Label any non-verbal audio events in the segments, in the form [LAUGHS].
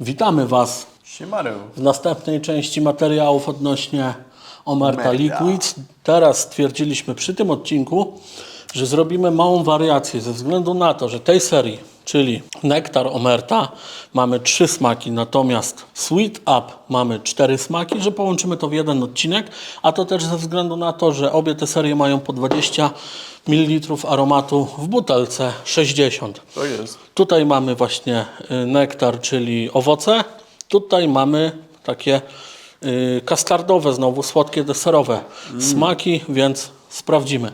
Witamy Was w następnej części materiałów odnośnie Omerta. Liquids. Teraz stwierdziliśmy przy tym odcinku, że zrobimy małą wariację ze względu na to, że tej serii, czyli Nektar Omerta, mamy trzy smaki, natomiast Sweet Up mamy cztery smaki, że połączymy to w jeden odcinek, a to też ze względu na to, że obie te serie mają po 20 ml aromatu w butelce 60. To jest. Tutaj mamy właśnie y, nektar, czyli owoce. Tutaj mamy takie y, kastardowe, znowu słodkie deserowe smaki, więc sprawdzimy.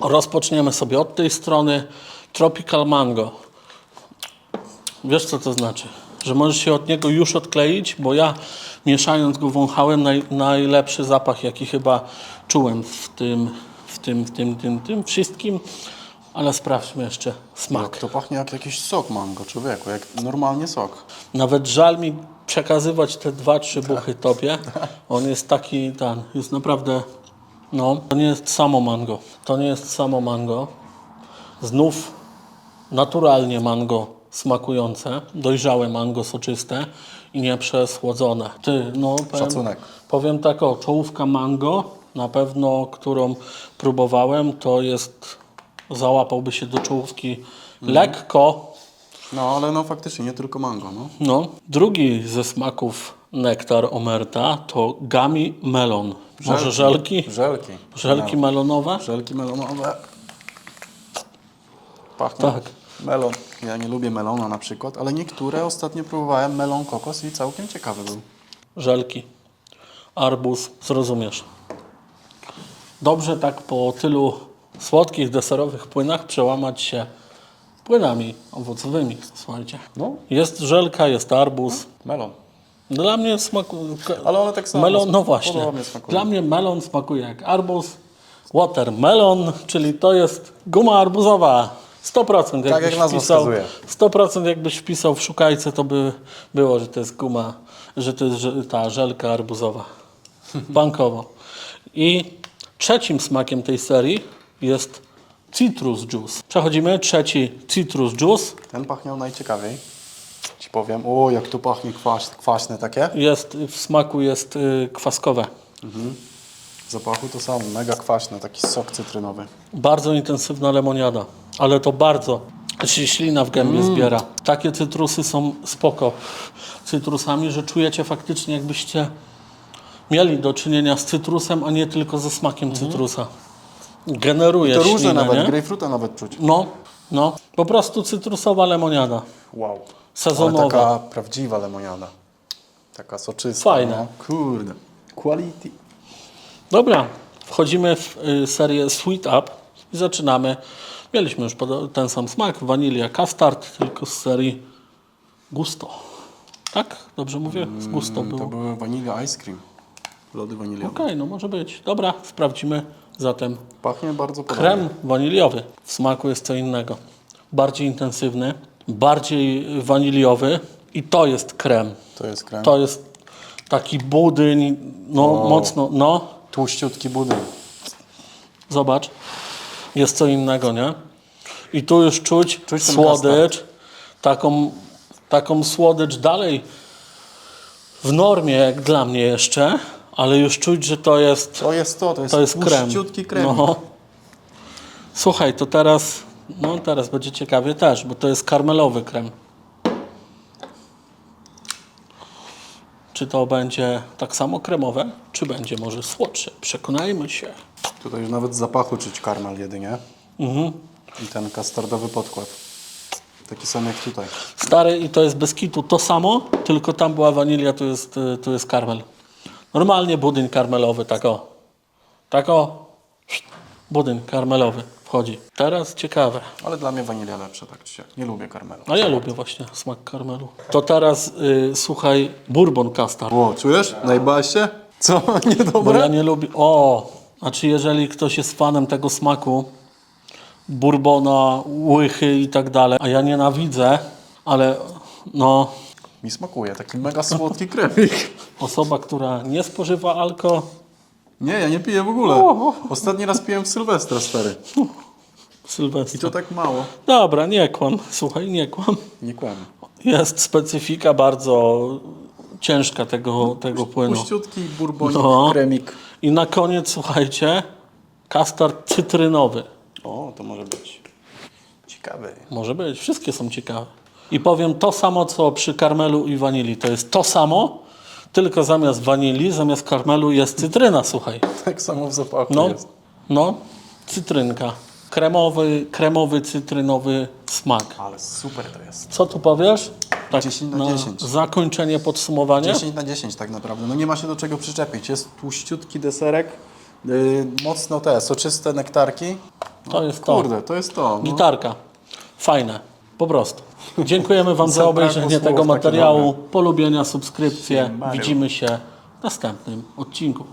Rozpoczniemy sobie od tej strony. Tropical Mango. Wiesz co to znaczy? Że możesz się od niego już odkleić, bo ja mieszając go wąchałem naj, najlepszy zapach, jaki chyba czułem w tym, w tym, w tym, tym, tym wszystkim. Ale sprawdźmy jeszcze smak. To pachnie jak jakiś sok mango, człowieku, jak normalnie sok. Nawet żal mi przekazywać te dwa, trzy buchy tobie. On jest taki, ten, jest naprawdę, no, to nie jest samo mango. To nie jest samo mango. Znów naturalnie mango smakujące, dojrzałe mango soczyste i nie przesłodzone. Ty, no, powiem, Szacunek. powiem tak o, czołówka mango, na pewno, którą próbowałem, to jest, załapałby się do czołówki lekko, No ale no faktycznie, nie tylko mango, no. no, drugi ze smaków nektar omerta to gummy melon. Może żelki? Żelki. Żelki melonowe? Żelki melonowe. Pachnie. Tak. Melon. Ja nie lubię melona na przykład, ale niektóre ostatnio próbowałem melon kokos i całkiem ciekawy był. Żelki. Arbuz, zrozumiesz. Dobrze tak po tylu słodkich, deserowych płynach przełamać się płynami owocowymi, słuchajcie. No. Jest żelka, jest arbuz. Melon. Dla mnie smakuje... Ale one tak samo Melon, no właśnie. podobnie smakują. Dla mnie melon smakuje jak arbuz. Watermelon, czyli to jest guma arbuzowa. 100% jakbyś jak nazwa wpisał, wskazuje. 100% jakbyś wpisał w szukajce, to by było, że to jest guma, że to jest ta żelka arbuzowa. [LAUGHS] Bankowo. I trzecim smakiem tej serii jest citrus juice. Przechodzimy, trzeci citrus juice. Ten pachniał najciekawiej. Ci powiem, o jak tu pachnie kwas, kwaśne takie. Jest, w smaku jest y, kwaskowe. W zapachu to samo, mega kwaśne, taki sok cytrynowy. Bardzo intensywna lemoniada, ale to bardzo się ślina w gębie zbiera. Takie cytrusy są spoko cytrusami, że czujecie faktycznie jakbyście mieli do czynienia z cytrusem, a nie tylko ze smakiem cytrusa. Generuje To różne ślinę, nawet, nie? grejpfruta nawet czuć. No, no, po prostu cytrusowa lemoniada. Wow. Sezonowa. Ale taka prawdziwa lemoniada. Taka soczysta. Fajne. No. Kurde. Quality. Dobra, wchodzimy w y, serię Sweet Up i zaczynamy. Mieliśmy już ten sam smak, wanilia custard, tylko z serii Gusto. Tak? Dobrze mówię? Z Gusto To było. Okej, były vanilla ice cream. Lody waniliowe. no może być. Dobra, sprawdzimy zatem. Pachnie bardzo podobnie. Krem waniliowy. W smaku jest co innego. Bardziej intensywny, bardziej waniliowy i to jest krem. To jest krem. To jest taki budyń, no mocno, no. Tłuściutki budyń. Zobacz, jest co innego, nie? I tu już czuć, Czuć słodycz, taką, taką słodycz dalej w normie, jak dla mnie jeszcze, ale już czuć, że to jest, To jest to, to jest, to jest krem. krem. No. Słuchaj, to teraz, no teraz będzie ciekawie też, bo to jest karmelowy krem. Czy to będzie tak samo kremowe, czy będzie może słodsze? Przekonajmy się. Tutaj już nawet zapachu czuć karmel jedynie. Mhm. I ten kastardowy podkład. Taki sam jak tutaj. Stary i to jest bez kitu to samo, tylko tam była wanilia, tu jest, y, tu jest karmel. Normalnie budyń karmelowy, tak o. Tak o. Budyń karmelowy wchodzi. Teraz ciekawe. Ale dla mnie wanilia lepsza, tak czy siak. Nie lubię karmelu. A ja lubię właśnie smak karmelu. To teraz y, słuchaj, bourbon custard. O, czujesz? Najbaś się? Co? [LAUGHS] Bo ja Niedobre? nie lubię. O! Znaczy, jeżeli ktoś jest fanem tego smaku, bourbona, łychy i tak dalej, a ja nienawidzę, ale no, Mi smakuje. Taki mega słodki kremik. [LAUGHS] osoba, która nie spożywa alko, Nie, ja nie piję w ogóle. Ostatni raz piłem w Sylwestra, stary. Sylwestra. I to tak mało. Dobra, nie kłam. Słuchaj, nie kłam. Nie kłamie. Jest specyfika bardzo ciężka tego, tego płynu. Puściutki burbonik, No. kremik. I na koniec, słuchajcie, kastard cytrynowy. O, to może być ciekawe. Może być, wszystkie są ciekawe. I powiem to samo, co przy karmelu i wanilii. To jest to samo, tylko zamiast wanilii, zamiast karmelu jest cytryna, słuchaj. Tak samo w zapachu No, jest. no, cytrynka. Kremowy, kremowy, cytrynowy smak. Ale super to jest. Co tu powiesz? Tak, 10 na 10. Zakończenie, podsumowanie. 10 na 10 tak naprawdę. No nie ma się do czego przyczepić. Jest tłuściutki deserek, yy, mocno te soczyste nektarki. To jest to. Kurde, to jest to. No. Gitarka. Fajne. Po prostu. Dziękujemy Wam za obejrzenie tego materiału. Polubienia, subskrypcje. Mario. Widzimy się w następnym odcinku.